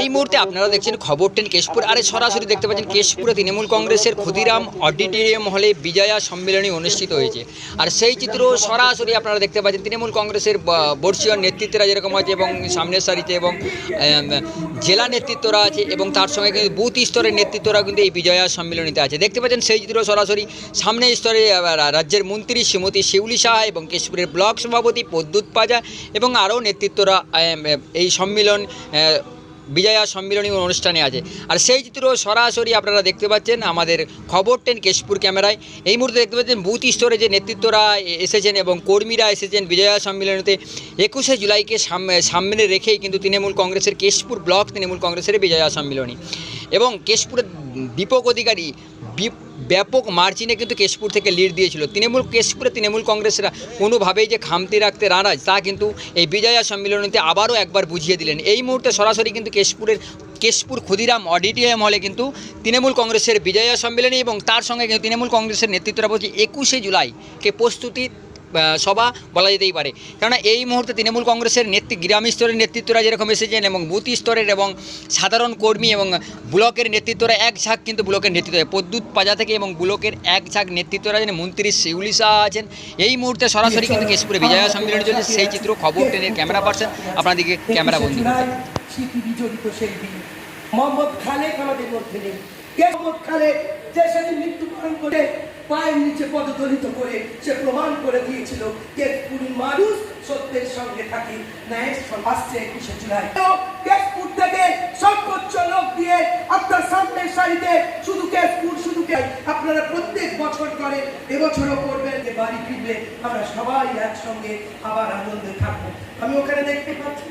এই মুহূর্তে আপনারা দেখছেন খবর টেন কেশপুর। আরে সরাসরি দেখতে পাচ্ছেন কেশপুরে তৃণমূল কংগ্রেসের ক্ষুদিরাম অডিটোরিয়াম হলে বিজয়া সম্মেলনী অনুষ্ঠিত হয়েছে। আর সেই চিত্র সরাসরি আপনারা দেখতে পাচ্ছেন তৃণমূল কংগ্রেসের বর্ষীয় নেতৃত্বরা যেরকম আছে এবং সামনের সারিতে এবং জেলা নেতৃত্বরা আছে এবং তার সঙ্গে কিন্তু বুথ স্তরের নেতৃত্বরা কিন্তু এই বিজয়া সম্মেলনীতে আছে। দেখতে পাচ্ছেন সেই চিত্র সরাসরি সামনে স্তরে রাজ্যের মন্ত্রী শ্রীমতী শিউলি সাহা এবং কেশপুরের ব্লক সভাপতি পদ্যুৎ পাজা এবং আরও নেতৃত্বরা এই সম্মেলন বিজয়া সম্মিলনী অনুষ্ঠানে আছে। আর সেই চিত্র সরাসরি আপনারা দেখতে পাচ্ছেন আমাদের খবর টেন কেশপুর ক্যামেরায়। এই মুহূর্তে দেখতে পাচ্ছেন বুথ স্তরে যে নেতৃত্বরা এসেছেন এবং কর্মীরা এসেছেন বিজয়া সম্মিলনীতে, একুশে জুলাইকে সাম- সামনে রেখেই কিন্তু তৃণমূল কংগ্রেসের কেশপুর ব্লক তৃণমূল কংগ্রেসের বিজয়া সম্মিলনী। এবং কেশপুরের দীপক অধিকারী ব্যাপক মার্জিনে কিন্তু কেশপুর থেকে লিড দিয়েছিল। তৃণমূল কেশপুরে তৃণমূল কংগ্রেসরা কোনোভাবেই যে খামতি রাখতে নারাজ তা কিন্তু এই বিজয়া সম্মেলনীতে আবারও একবার বুঝিয়ে দিলেন। এই মুহূর্তে সরাসরি কিন্তু কেশপুরের, কেশপুর ক্ষুদিরাম অডিটোরিয়াম হলে কিন্তু তৃণমূল কংগ্রেসের বিজয়া সম্মেলনী এবং তার সঙ্গে কিন্তু তৃণমূল কংগ্রেসের নেতৃত্বরা বলছে, একুশে জুলাইকে প্রস্তুতি সভা বলা যেতেই পারে। কেননা এই মুহূর্তে তৃণমূল কংগ্রেসের নেতৃ গ্রাম স্তরের নেতৃত্বরা যেরকম এসেছেন এবং বুথ স্তরের এবং সাধারণ কর্মী এবং ব্লকের নেতৃত্বরা এক ঝাঁক কিন্তু ব্লকের নেতৃত্ব পদ্যুৎ পাজা থেকে এবং ব্লকের এক ঝাঁক নেতৃত্বরা যেন মন্ত্রী শিউলি শাহ আছেন, এই মুহূর্তে সরাসরি কিন্তু কেশপুরে বিজয়া সম্মেলন চলছে। সেই চিত্র খবর টেনের ক্যামেরা পার্সন, আপনাদেরকে ক্যামেরা মোহাম্মদ খালেক আমাদের মধ্যে নেই। যে সেদিন মৃত্যুবরণ করে পায়ের নিচে করে সে প্রমাণ করে দিয়েছিল কে পুরী মানুষ সত্যের সঙ্গে থাকি আসছে একুশে জুলাই। কেশপুর থেকে সর্বোচ্চ লোক দিয়ে আপনার সামনের সারিতে শুধু কেশপুর, শুধু আপনারা প্রত্যেক বছর করেন, এবছরও করবেন যে বাড়ি ফিরবে আমরা সবাই একসঙ্গে আবার আনন্দে থাকব। আমি ওখানে দেখতে পাচ্ছি।